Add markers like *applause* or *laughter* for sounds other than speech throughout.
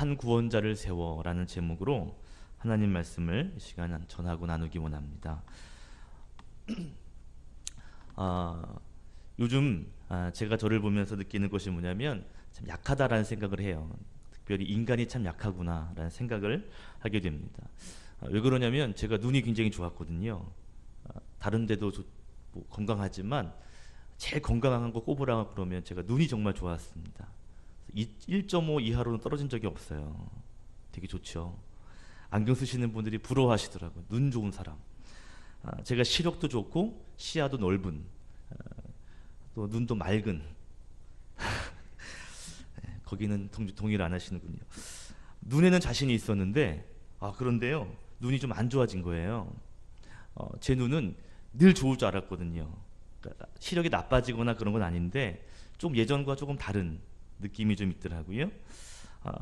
한 구원자를 세워라는 제목으로 하나님 말씀을 이 시간 전하고 나누기 원합니다. *clears throat* 아, 요즘 아, 제가 저를 보면서 느끼는 것이 뭐냐면 참 약하다라는 생각을 해요. 특별히 인간이 참 약하구나라는 생각을 하게 됩니다. 아, 왜 그러냐면 제가 눈이 굉장히 좋았거든요. 아, 다른 데도 좋- 뭐 건강하지만 제일 건강한 거 꼽으라 그러면 제가 눈이 정말 좋았습니다. 1.5 이하로는 떨어진 적이 없어요. 되게 좋죠. 안경 쓰시는 분들이 부러워하시더라고요. 눈 좋은 사람. 아, 제가 시력도 좋고 시야도 넓은 아, 또 눈도 맑은 *laughs* 네, 거기는 동, 동의를 안 하시는군요. 눈에는 자신이 있었는데 아 그런데요 눈이 좀 안 좋아진 거예요. 어, 제 눈은 늘 좋을 줄 알았거든요. 그러니까 시력이 나빠지거나 그런 건 아닌데 좀 예전과 조금 다른 느낌이 좀 있더라고요. 아,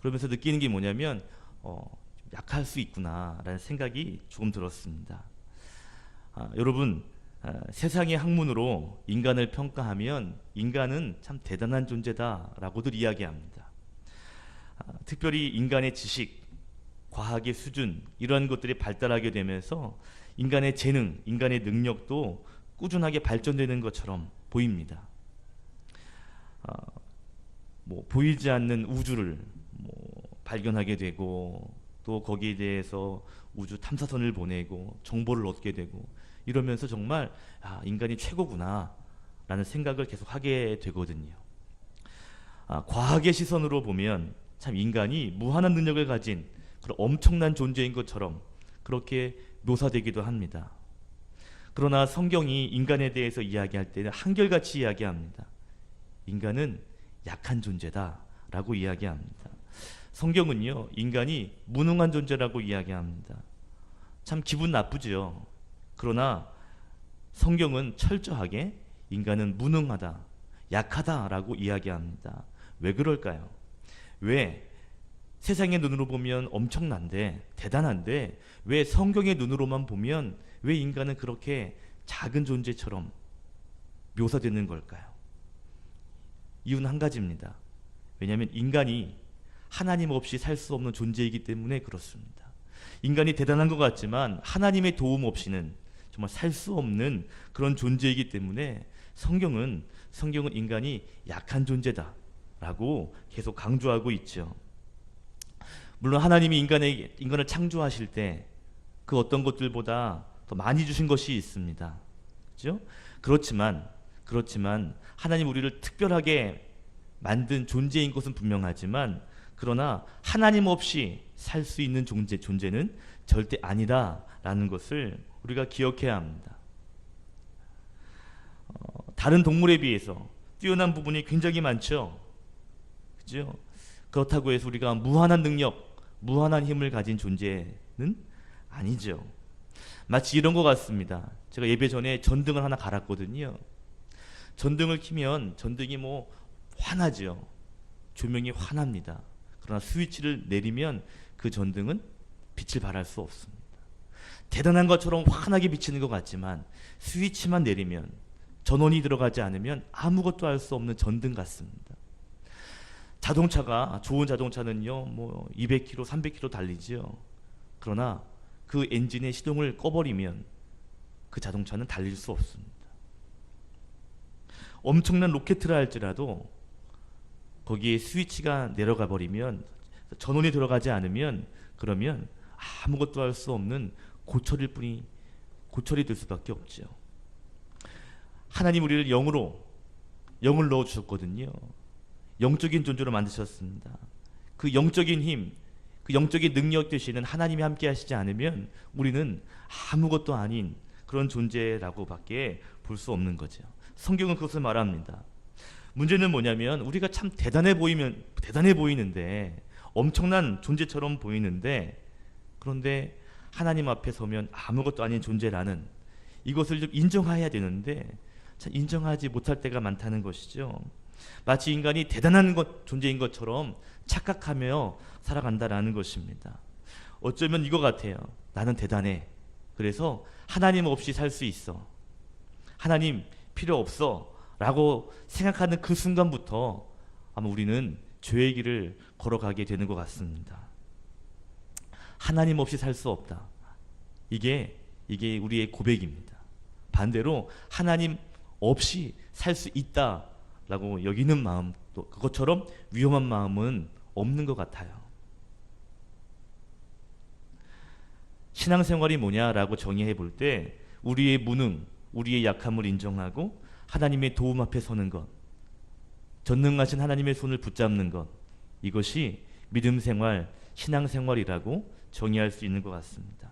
그러면서 느끼는 게 뭐냐면 어, 좀 약할 수 있구나라는 생각이 조금 들었습니다. 아, 여러분 아, 세상의 학문으로 인간을 평가하면 인간은 참 대단한 존재다라고들 이야기합니다. 아, 특별히 인간의 지식, 과학의 수준 이러한 것들이 발달하게 되면서 인간의 재능, 인간의 능력도 꾸준하게 발전되는 것처럼 보입니다. 아, 뭐 보이지 않는 우주를 뭐 발견하게 되고 또 거기에 대해서 우주 탐사선을 보내고 정보를 얻게 되고 이러면서 정말 아, 인간이 최고구나 라는 생각을 계속 하게 되거든요. 아, 과학의 시선으로 보면 참 인간이 무한한 능력을 가진 그런 엄청난 존재인 것처럼 그렇게 묘사되기도 합니다. 그러나 성경이 인간에 대해서 이야기할 때는 한결같이 이야기합니다. 인간은 약한 존재다라고 이야기합니다. 성경은요 인간이 무능한 존재라고 이야기합니다. 참 기분 나쁘죠. 그러나 성경은 철저하게 인간은 무능하다, 약하다라고 이야기합니다. 왜 그럴까요? 왜 세상의 눈으로 보면 엄청난데 대단한데 왜 성경의 눈으로만 보면 왜 인간은 그렇게 작은 존재처럼 묘사되는 걸까요? 이유는 한 가지입니다. 왜냐하면 인간이 하나님 없이 살 수 없는 존재이기 때문에 그렇습니다. 인간이 대단한 것 같지만 하나님의 도움 없이는 정말 살 수 없는 그런 존재이기 때문에 성경은 성경은 인간이 약한 존재다라고 계속 강조하고 있죠. 물론 하나님이 인간의 인간을 창조하실 때 그 어떤 것들보다 더 많이 주신 것이 있습니다. 그렇죠? 그렇지만 그렇지만 하나님 우리를 특별하게 만든 존재인 것은 분명하지만 그러나 하나님 없이 살 수 있는 존재 존재는 절대 아니다라는 것을 우리가 기억해야 합니다. 어, 다른 동물에 비해서 뛰어난 부분이 굉장히 많죠. 그죠? 그렇다고 해서 우리가 무한한 능력, 무한한 힘을 가진 존재는 아니죠. 마치 이런 것 같습니다. 제가 예배 전에 전등을 하나 갈았거든요. 전등을 키면 전등이 뭐 환하죠. 조명이 환합니다. 그러나 스위치를 내리면 그 전등은 빛을 발할 수 없습니다. 대단한 것처럼 환하게 비치는 것 같지만 스위치만 내리면 전원이 들어가지 않으면 아무것도 할 수 없는 전등 같습니다. 자동차가 좋은 자동차는요, 뭐 200km, 300km 달리지요. 그러나 그 엔진의 시동을 꺼버리면 그 자동차는 달릴 수 없습니다. 엄청난 로켓을 할지라도 거기에 스위치가 내려가 버리면 전원이 들어가지 않으면 그러면 아무것도 할 수 없는 고철일 뿐이 고철이 될 수밖에 없죠. 하나님 우리를 영으로 영을 넣어 주셨거든요. 영적인 존재로 만드셨습니다. 그 영적인 힘, 그 영적인 능력 되시는 하나님이 함께 하시지 않으면 우리는 아무것도 아닌 그런 존재라고밖에 볼 수 없는 거죠. 성경은 그것을 말합니다. 문제는 뭐냐면 우리가 참 대단해 보이면 대단해 보이는데 엄청난 존재처럼 보이는데 그런데 하나님 앞에 서면 아무것도 아닌 존재라는 이것을 좀 인정해야 되는데 참 인정하지 못할 때가 많다는 것이죠. 마치 인간이 대단한 것, 존재인 것처럼 착각하며 살아간다라는 것입니다. 어쩌면 이거 같아요. 나는 대단해. 그래서 하나님 없이 살 수 있어. 하나님 필요 없어. 라고 생각하는 그 순간부터 아마 우리는 죄의 길을 걸어가게 되는 것 같습니다. 하나님 없이 살 수 없다. 이게 이게 우리의 고백입니다. 반대로 하나님 없이 살 수 있다라고 여기는 마음도 그것처럼 위험한 마음은 없는 것 같아요. 신앙생활이 뭐냐라고 정의해 볼 때 우리의 무능, 우리의 약함을 인정하고 하나님의 도움 앞에 서는 것, 전능하신 하나님의 손을 붙잡는 것, 이것이 믿음 생활, 신앙 생활이라고 정의할 수 있는 것 같습니다.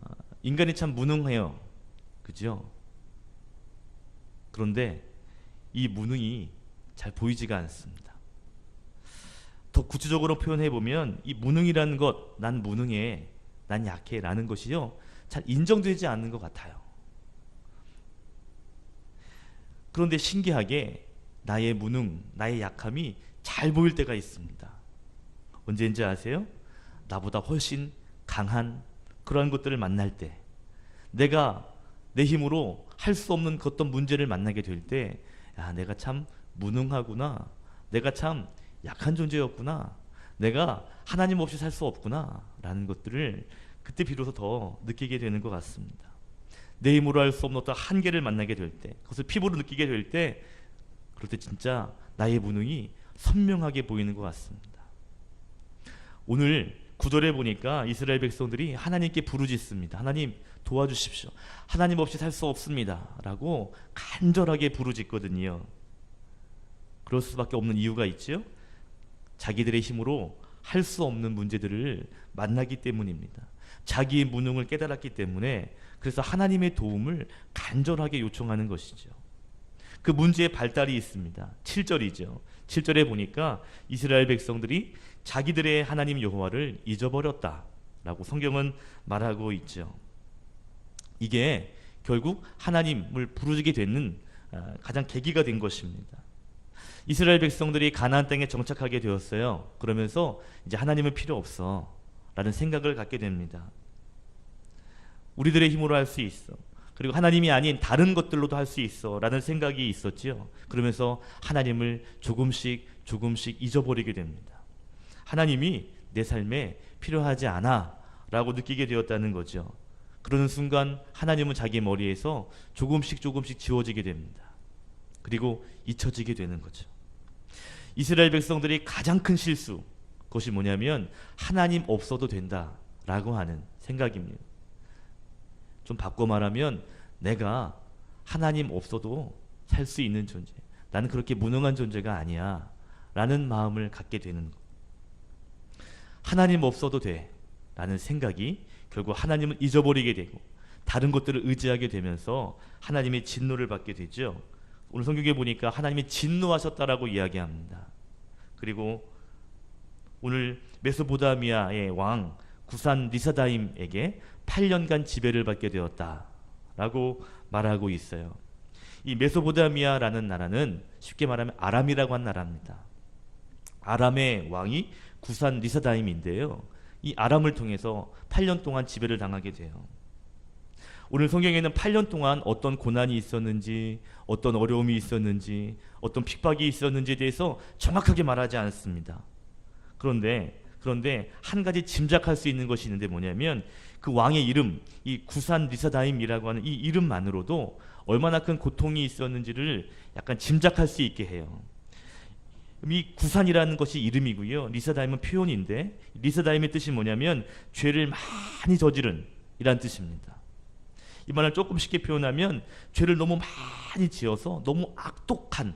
아, 인간이 참 무능해요. 그죠? 그런데 이 무능이 잘 보이지가 않습니다. 더 구체적으로 표현해 보면 이 무능이라는 것, 난 무능해, 난 약해라는 것이요, 잘 인정되지 않는 것 같아요. 그런데 신기하게 나의 무능, 나의 약함이 잘 보일 때가 있습니다. 언제인지 아세요? 나보다 훨씬 강한 그러한 것들을 만날 때, 내가 내 힘으로 할 수 없는 그 어떤 문제를 만나게 될 때, 야, 내가 참 무능하구나. 내가 참 약한 존재였구나. 내가 하나님 없이 살 수 없구나. 라는 것들을 그때 비로소 더 느끼게 되는 것 같습니다. 내 힘으로 할 수 없는 어떤 한계를 만나게 될 때, 그것을 피부로 느끼게 될 때, 그럴 때 진짜 나의 무능이 선명하게 보이는 것 같습니다. 오늘 구절에 보니까 이스라엘 백성들이 하나님께 부르짖습니다. 하나님 도와주십시오. 하나님 없이 살 수 없습니다. 라고 간절하게 부르짖거든요. 그럴 수밖에 없는 이유가 있죠. 자기들의 힘으로 할 수 없는 문제들을 만나기 때문입니다. 자기의 무능을 깨달았기 때문에 그래서 하나님의 도움을 간절하게 요청하는 것이죠. 그 문제의 발달이 있습니다. 7절이죠. 7절에 보니까 이스라엘 백성들이 자기들의 하나님 여호와를 잊어버렸다라고 성경은 말하고 있죠. 이게 결국 하나님을 부르게 되는 아, 가장 계기가 된 것입니다. 이스라엘 백성들이 가나안 땅에 정착하게 되었어요. 그러면서 이제 하나님은 필요 없어 라는 생각을 갖게 됩니다. 우리들의 힘으로 할 수 있어. 그리고 하나님이 아닌 다른 것들로도 할 수 있어 라는 생각이 있었지요. 그러면서 하나님을 조금씩 조금씩 잊어버리게 됩니다. 하나님이 내 삶에 필요하지 않아 라고 느끼게 되었다는 거죠. 그러는 순간 하나님은 자기 머리에서 조금씩 조금씩 지워지게 됩니다. 그리고 잊혀지게 되는 거죠. 이스라엘 백성들이 가장 큰 실수 그것이 뭐냐면 하나님 없어도 된다라고 하는 생각입니다. 좀 바꿔 말하면 내가 하나님 없어도 살 수 있는 존재. 나는 그렇게 무능한 존재가 아니야. 라는 마음을 갖게 되는 것. 하나님 없어도 돼. 라는 생각이 결국 하나님을 잊어버리게 되고 다른 것들을 의지하게 되면서 하나님의 진노를 받게 되죠. 오늘 성경에 보니까 하나님이 진노하셨다라고 이야기합니다. 그리고 오늘 메소보다미아의 왕 구산 리사다임에게 8년간 지배를 받게 되었다라고 말하고 있어요. 이 메소보다미아라는 나라는 쉽게 말하면 아람이라고 한 나라입니다. 아람의 왕이 구산 리사다임인데요. 이 아람을 통해서 8년 동안 지배를 당하게 돼요. 오늘 성경에는 8년 동안 어떤 고난이 있었는지, 어떤 어려움이 있었는지, 어떤 핍박이 있었는지에 대해서 정확하게 말하지 않습니다. 그런데 그런데 한 가지 짐작할 수 있는 것이 있는데 뭐냐면 그 왕의 이름, 이 구산 리사다임이라고 하는 이 이름만으로도 얼마나 큰 고통이 있었는지를 약간 짐작할 수 있게 해요. 이 구산이라는 것이 이름이고요. 리사다임은 표현인데 리사다임의 뜻이 뭐냐면 죄를 많이 저지른 이란 뜻입니다. 이 말을 조금 쉽게 표현하면 죄를 너무 많이 지어서 너무 악독한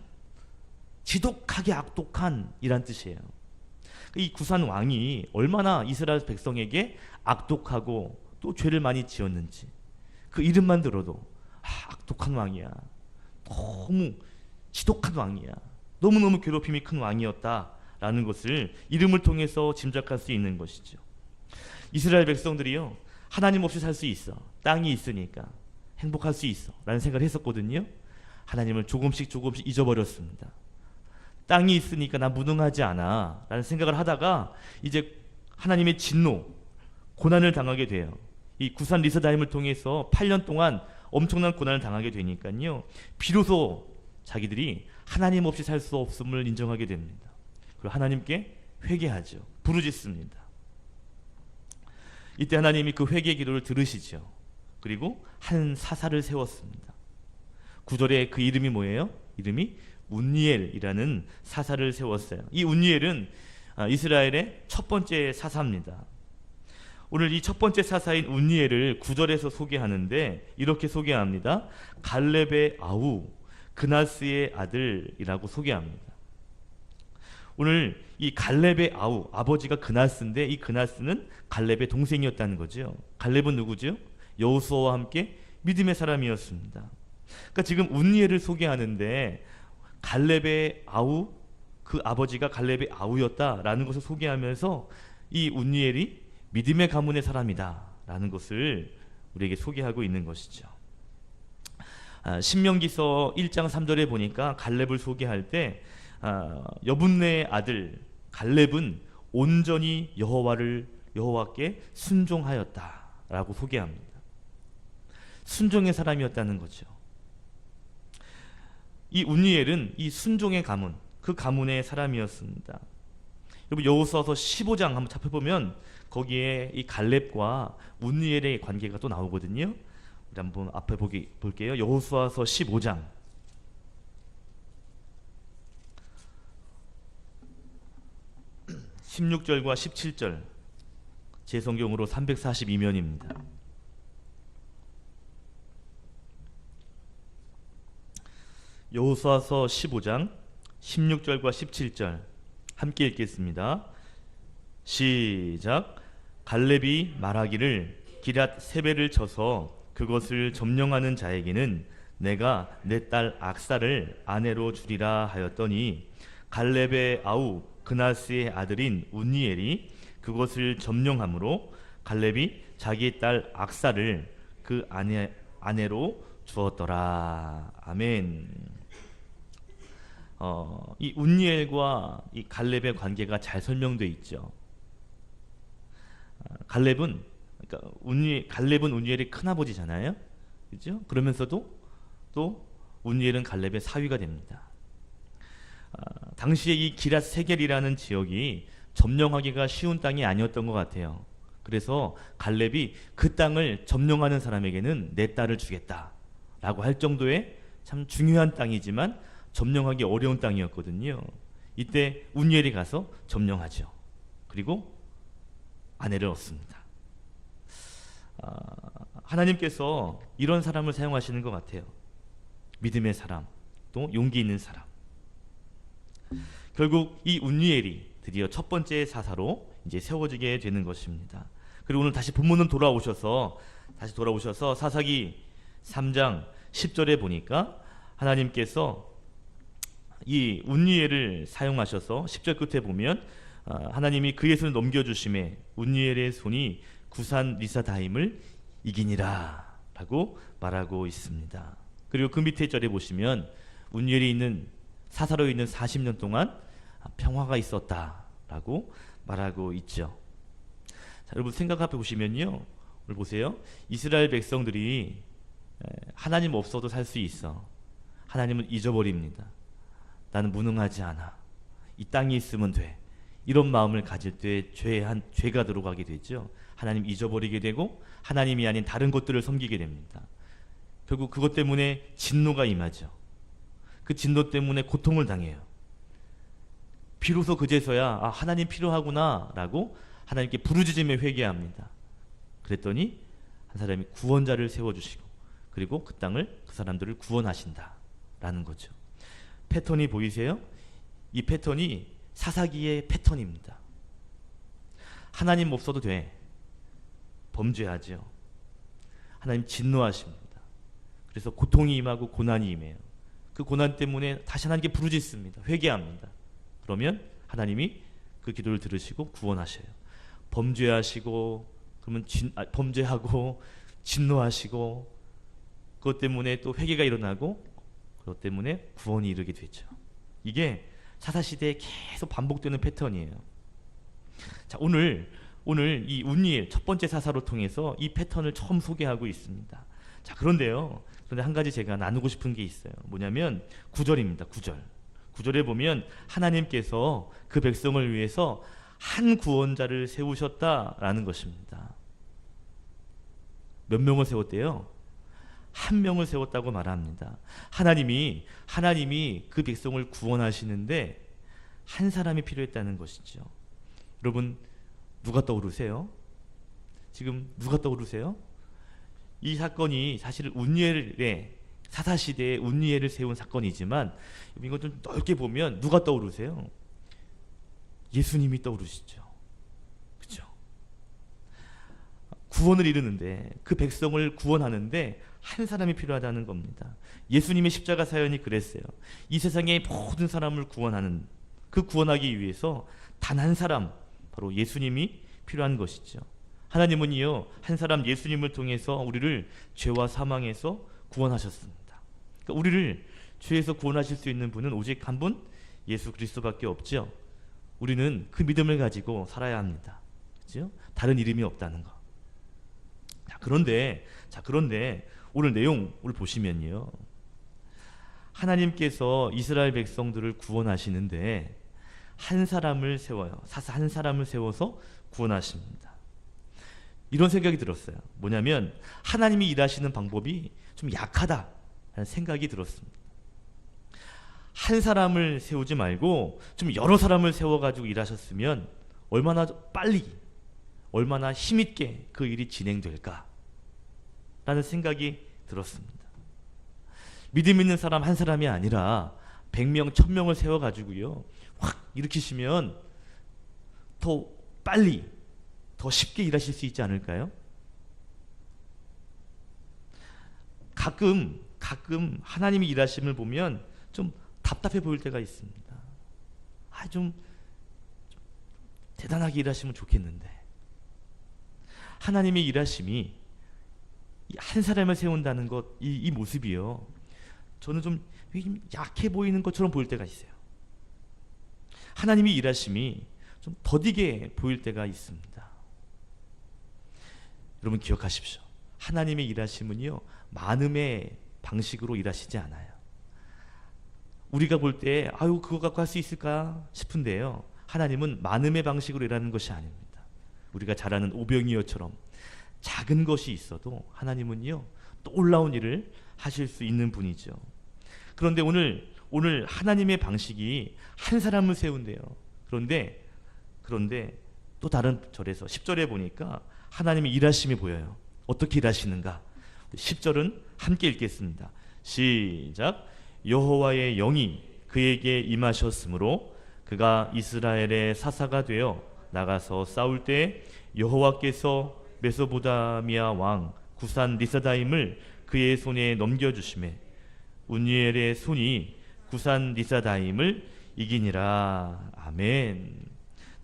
지독하게 악독한 이란 뜻이에요. 이 구산 왕이 얼마나 이스라엘 백성에게 악독하고 또 죄를 많이 지었는지 그 이름만 들어도 아, 악독한 왕이야. 너무 지독한 왕이야. 너무너무 괴롭힘이 큰 왕이었다라는 것을 이름을 통해서 짐작할 수 있는 것이죠. 이스라엘 백성들이요. 하나님 없이 살 수 있어. 땅이 있으니까 행복할 수 있어. 라는 생각을 했었거든요. 하나님을 조금씩 조금씩 잊어버렸습니다. 땅이 있으니까 나 무능하지 않아. 라는 생각을 하다가 이제 하나님의 진노, 고난을 당하게 돼요. 이 구산 리사다임을 통해서 8년 동안 엄청난 고난을 당하게 되니까요. 비로소 자기들이 하나님 없이 살 수 없음을 인정하게 됩니다. 그리고 하나님께 회개하죠. 부르짖습니다. 이때 하나님이 그 회개 기도를 들으시죠. 그리고 한 사사를 세웠습니다. 구절에 그 이름이 뭐예요? 이름이 운니엘이라는 사사를 세웠어요. 이 운니엘은 아, 이스라엘의 첫 번째 사사입니다. 오늘 이 첫 번째 사사인 운니엘을 구절에서 소개하는데 이렇게 소개합니다. 갈렙의 아우 그나스의 아들이라고 소개합니다. 오늘 이 갈렙의 아우 아버지가 그나스인데 이 그나스는 갈렙의 동생이었다는 거죠. 갈렙은 누구죠? 여호수아와 함께 믿음의 사람이었습니다. 그러니까 지금 운니엘을 소개하는데 갈렙의 아우 그 아버지가 갈렙의 아우였다라는 것을 소개하면서 이 운니엘이 믿음의 가문의 사람이다라는 것을 우리에게 소개하고 있는 것이죠. 아, 신명기서 1장 3절에 보니까 갈렙을 소개할 때 아, 여분네의 아들 갈렙은 온전히 여호와를 여호와께 순종하였다라고 소개합니다. 순종의 사람이었다는 거죠. 이 운니엘은 이 순종의 가문, 그 가문의 사람이었습니다. 여러분 여호수아서 15장 한번 살펴보면 거기에 이 갈렙과 운니엘의 관계가 또 나오거든요. 우리 한번 앞에 보기 볼게요. 여호수아서 15장 16절과 17절 제 성경으로 342면입니다. 여호수아서 15장 16절과 17절 함께 읽겠습니다. 시작 갈렙이 말하기를 기랏 세배를 쳐서 그것을 점령하는 자에게는 내가 내 딸 악사를 아내로 주리라 하였더니 갈렙의 아우 그나스의 아들인 운니엘이 그것을 점령함으로 갈렙이 자기 딸 악사를 그 아내 아내로 주었더라. 아멘. 어, 이 운니엘과 이 갈렙의 관계가 잘 설명돼 있죠. 아, 갈렙은 그러니까 운니 갈렙은 운니엘의 큰 아버지잖아요. 그죠? 그러면서도 또 운니엘은 갈렙의 사위가 됩니다. 아, 당시에 이 기랏 세겔이라는 지역이 점령하기가 쉬운 땅이 아니었던 것 같아요. 그래서 갈렙이 그 땅을 점령하는 사람에게는 내 딸을 주겠다라고 할 정도의 참 중요한 땅이지만 점령하기 어려운 땅이었거든요. 이때 운니엘이 가서 점령하죠. 그리고 아내를 얻습니다. 아, 하나님께서 이런 사람을 사용하시는 것 같아요. 믿음의 사람, 또 용기 있는 사람. 결국 이 운니엘이 드디어 첫 번째 사사로 이제 세워지게 되는 것입니다. 그리고 오늘 다시 본문은 돌아오셔서 다시 돌아오셔서 사사기 3장 10절에 보니까 하나님께서 이 운니엘을 사용하셔서 10절 끝에 보면 아, 하나님이 그의 손을 넘겨주심에 운니엘의 손이 구산 리사다임을 이기니라 라고 말하고 있습니다. 그리고 그 밑에 절에 보시면 운니엘이 있는 사사로 있는 40년 동안 평화가 있었다라고 말하고 있죠. 자, 여러분 생각해 보시면요. 오늘 보세요. 이스라엘 백성들이 하나님 없어도 살 수 있어. 하나님은 잊어버립니다. 나는 무능하지 않아. 이 땅에 있으면 돼. 이런 마음을 가질 때 죄한 죄가 들어가게 되죠. 하나님 잊어버리게 되고 하나님이 아닌 다른 것들을 섬기게 됩니다. 결국 그것 때문에 진노가 임하죠. 그 진노 때문에 고통을 당해요. 비로소 그제서야 아, 하나님 필요하구나라고 하나님께 부르짖으며 회개합니다. 그랬더니 한 사람이 구원자를 세워주시고 그리고 그 땅을 그 사람들을 구원하신다라는 거죠. 패턴이 보이세요? 이 패턴이 사사기의 패턴입니다. 하나님 없어도 돼. 범죄하죠. 하나님 진노하십니다. 그래서 고통이 임하고 고난이 임해요. 그 고난 때문에 다시 하나님께 부르짖습니다. 회개합니다. 그러면 하나님이 그 기도를 들으시고 구원하셔요. 범죄하시고 그러면 진, 아, 범죄하고 진노하시고 그것 때문에 또 회개가 일어나고 그것 때문에 구원이 이르게 되죠. 이게 사사 시대에 계속 반복되는 패턴이에요. 자, 오늘 오늘 이 운니엘 첫 번째 사사로 통해서 이 패턴을 처음 소개하고 있습니다. 자, 그런데요. 그런데 한 가지 제가 나누고 싶은 게 있어요. 뭐냐면 구절입니다. 구절 구절에 보면 하나님께서 그 백성을 위해서 한 구원자를 세우셨다라는 것입니다. 몇 명을 세웠대요? 한 명을 세웠다고 말합니다. 하나님이 하나님이 그 백성을 구원하시는데 한 사람이 필요했다는 것이죠. 여러분 누가 떠오르세요? 지금 누가 떠오르세요? 이 사건이 사실 운니엘의 사사 시대에 운니엘을 세운 사건이지만 이건 좀 넓게 보면 누가 떠오르세요? 예수님이 떠오르시죠. 그렇죠? 구원을 이루는데 그 백성을 구원하는데 한 사람이 필요하다는 겁니다. 예수님의 십자가 사연이 그랬어요. 이 세상의 모든 사람을 구원하는 그 구원하기 위해서 단 한 사람 바로 예수님이 필요한 것이죠. 하나님은요 한 사람 예수님을 통해서 우리를 죄와 사망에서 구원하셨습니다. 그러니까 우리를 죄에서 구원하실 수 있는 분은 오직 한 분 예수 그리스도밖에 없죠. 우리는 그 믿음을 가지고 살아야 합니다. 그렇죠? 다른 이름이 없다는 거. 자, 그런데 자, 그런데 오늘 내용을 보시면요. 하나님께서 이스라엘 백성들을 구원하시는데 한 사람을 세워요. 사사 한 사람을 세워서 구원하십니다. 이런 생각이 들었어요. 뭐냐면 하나님이 일하시는 방법이 좀 약하다라는 생각이 들었습니다. 한 사람을 세우지 말고 좀 여러 사람을 세워가지고 일하셨으면 얼마나 빨리, 얼마나 힘있게 그 일이 진행될까? 라는 생각이 들었습니다. 믿음 있는 사람 한 사람이 아니라 100명, 1000명을 세워가지고요. 확 일으키시면 더 빨리, 더 쉽게 일하실 수 있지 않을까요? 가끔, 가끔 하나님이 일하심을 보면 좀 답답해 보일 때가 있습니다. 아, 좀, 좀 대단하게 일하시면 좋겠는데. 하나님의 일하심이 한 사람을 세운다는 것, 이, 이 모습이요. 저는 좀 약해 보이는 것처럼 보일 때가 있어요. 하나님의 일하심이 좀 더디게 보일 때가 있습니다. 여러분 기억하십시오. 하나님의 일하심은요, 많음의 방식으로 일하시지 않아요. 우리가 볼 때, 아유, 그거 갖고 할 수 있을까 싶은데요. 하나님은 많음의 방식으로 일하는 것이 아닙니다. 우리가 잘 아는 오병이어처럼 작은 것이 있어도 하나님은요, 놀라운 일을 하실 수 있는 분이죠. 그런데 오늘 오늘 하나님의 방식이 한 사람을 세운대요. 그런데 그런데 또 다른 절에서 10절에 보니까 하나님의 일하심이 보여요. 어떻게 일하시는가? 10절은 함께 읽겠습니다. 시작. 여호와의 영이 그에게 임하셨으므로 그가 이스라엘의 사사가 되어 나가서 싸울 때 여호와께서 메소보다미아 왕 구산 리사다임을 그의 손에 넘겨 주심에 운니엘의 손이 구산 리사다임을 이기니라 아멘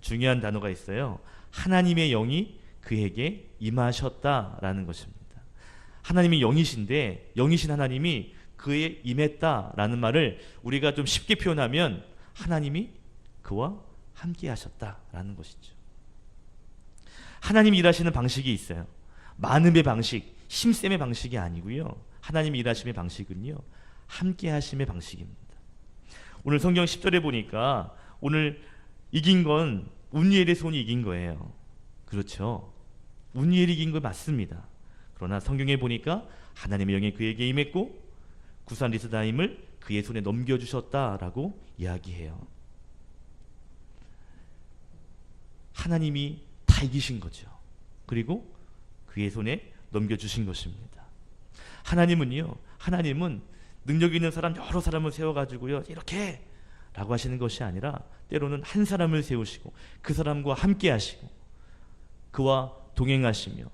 중요한 단어가 있어요 하나님의 영이 그에게 임하셨다라는 것입니다 하나님이 영이신데 영이신 하나님이 그에 임했다라는 말을 우리가 좀 쉽게 표현하면 하나님이 그와 함께 하셨다라는 것이죠 하나님이 일하시는 방식이 있어요 많음의 방식 힘셈의 방식이 아니고요 하나님이 일하심의 방식은요 함께 하심의 방식입니다. 오늘 성경 10절에 보니까 오늘 이긴 건 운니엘의 손이 이긴 거예요. 그렇죠. 운니엘이 이긴 거 맞습니다. 그러나 성경에 보니까 하나님의 영이 그에게 임했고 구산 리스다임을 그의 손에 넘겨주셨다라고 이야기해요. 하나님이 다 이기신 거죠. 그리고 그의 손에 넘겨주신 것입니다. 하나님은요, 하나님은 능력 있는 사람 여러 사람을 세워가지고요 이렇게 라고 하시는 것이 아니라 때로는 한 사람을 세우시고 그 사람과 함께 하시고 그와 동행하시며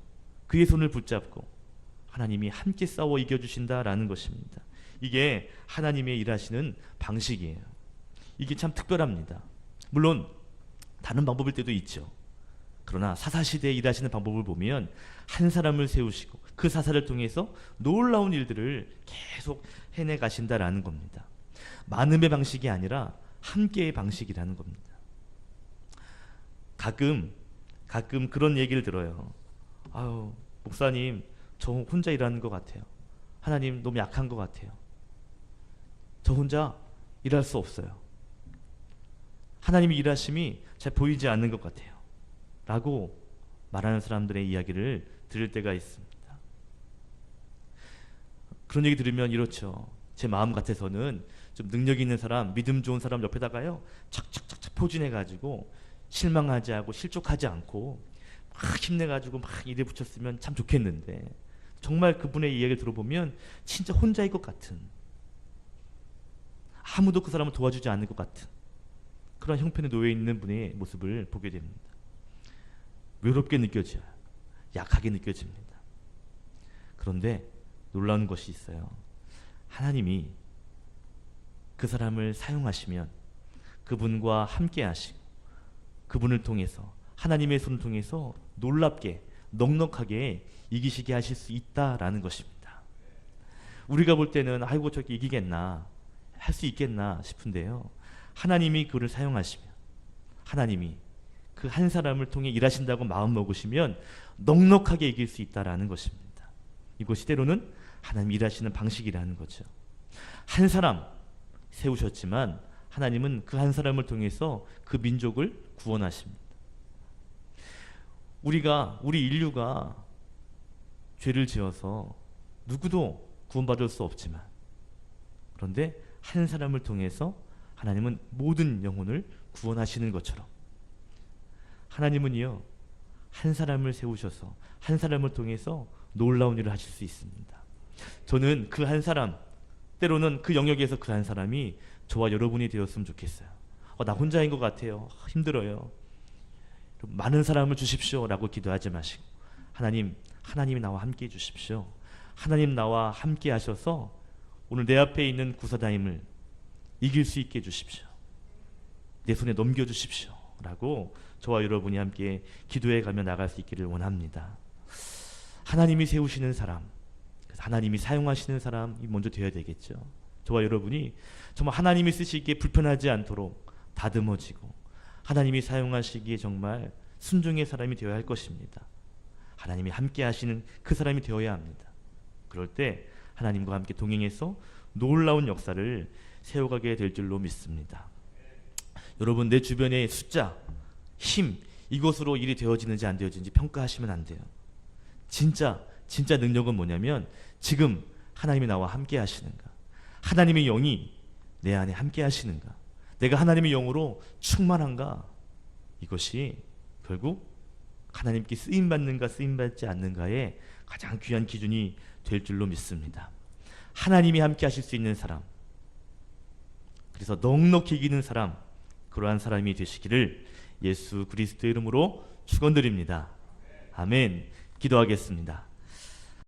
그의 손을 붙잡고 하나님이 함께 싸워 이겨주신다라는 것입니다. 이게 하나님의 일하시는 방식이에요. 이게 참 특별합니다. 물론 다른 방법일 때도 있죠. 그러나 사사시대에 일하시는 방법을 보면 한 사람을 세우시고 그 사사를 통해서 놀라운 일들을 계속 해내 가신다라는 겁니다. 많음의 방식이 아니라 함께의 방식이라는 겁니다. 가끔 가끔 그런 얘기를 들어요. 아유 목사님 저 혼자 일하는 것 같아요. 하나님 너무 약한 것 같아요. 저 혼자 일할 수 없어요. 하나님의 일하심이 잘 보이지 않는 것 같아요. 라고 말하는 사람들의 이야기를 들을 때가 있습니다. 그런 얘기 들으면 이렇죠. 제 마음 같아서는 좀 능력 있는 사람, 믿음 좋은 사람 옆에다가요. 착착착착 포진해 가지고 실망하지 않고 실족하지 않고 막 힘내 가지고 막 일에 붙였으면 참 좋겠는데 정말 그분의 이야기를 들어보면 진짜 혼자일 것 같은 아무도 그 사람을 도와주지 않을 것 같은 그런 형편에 놓여 있는 분의 모습을 보게 됩니다. 외롭게 느껴져요. 약하게 느껴집니다. 그런데 놀라운 것이 있어요. 하나님이 그 사람을 사용하시면 그분과 함께 하시고 그분을 통해서 하나님의 손을 통해서 놀랍게 넉넉하게 이기시게 하실 수 있다라는 것입니다. 우리가 볼 때는 아이고 저렇게 이기겠나 할 수 있겠나 싶은데요. 하나님이 그를 사용하시면 하나님이 그 한 사람을 통해 일하신다고 마음 먹으시면 넉넉하게 이길 수 있다라는 것입니다. 이것이 때로는 하나님 일하시는 방식이라는 거죠. 한 사람 세우셨지만 하나님은 그 한 사람을 통해서 그 민족을 구원하십니다. 우리가 우리 인류가 죄를 지어서 누구도 구원받을 수 없지만 그런데 한 사람을 통해서 하나님은 모든 영혼을 구원하시는 것처럼 하나님은요 한 사람을 세우셔서 한 사람을 통해서 놀라운 일을 하실 수 있습니다. 저는 그 한 사람 때로는 그 영역에서 그한 사람이 저와 여러분이 되었으면 좋겠어요. 어, 나 혼자인 것 같아요. 힘들어요. 많은 사람을 주십시오라고 기도하지 마시고 하나님 하나님이 나와 함께 해 주십시오. 하나님 나와 함께 하셔서 오늘 내 앞에 있는 구사다임을 이길 수 있게 해 주십시오. 내 손에 넘겨 주십시오 라고 저와 여러분이 함께 기도해 가며 나갈 수 있기를 원합니다. 하나님이 세우시는 사람, 하나님이 사용하시는 사람이 먼저 되어야 되겠죠. 저와 여러분이 정말 하나님이 쓰시기에 불편하지 않도록 다듬어지고 하나님이 사용하시기에 정말 순종의 사람이 되어야 할 것입니다. 하나님이 함께 하시는 그 사람이 되어야 합니다. 그럴 때 하나님과 함께 동행해서 놀라운 역사를 세워가게 될 줄로 믿습니다. 여러분 내 주변의 숫자, 힘 이것으로 일이 되어지는지 안 되어지는지 평가하시면 안 돼요. 진짜 진짜 능력은 뭐냐면 지금 하나님이 나와 함께 하시는가? 하나님의 영이 내 안에 함께 하시는가? 내가 하나님의 영으로 충만한가? 이것이 결국 하나님께 쓰임 받는가 쓰임 받지 않는가의 가장 귀한 기준이 될 줄로 믿습니다. 하나님이 함께 하실 수 있는 사람. 그래서 넉넉히 이기는 사람. 그러한 사람이 되시기를 예수 그리스도의 이름으로 축원드립니다. 아멘. 기도하겠습니다.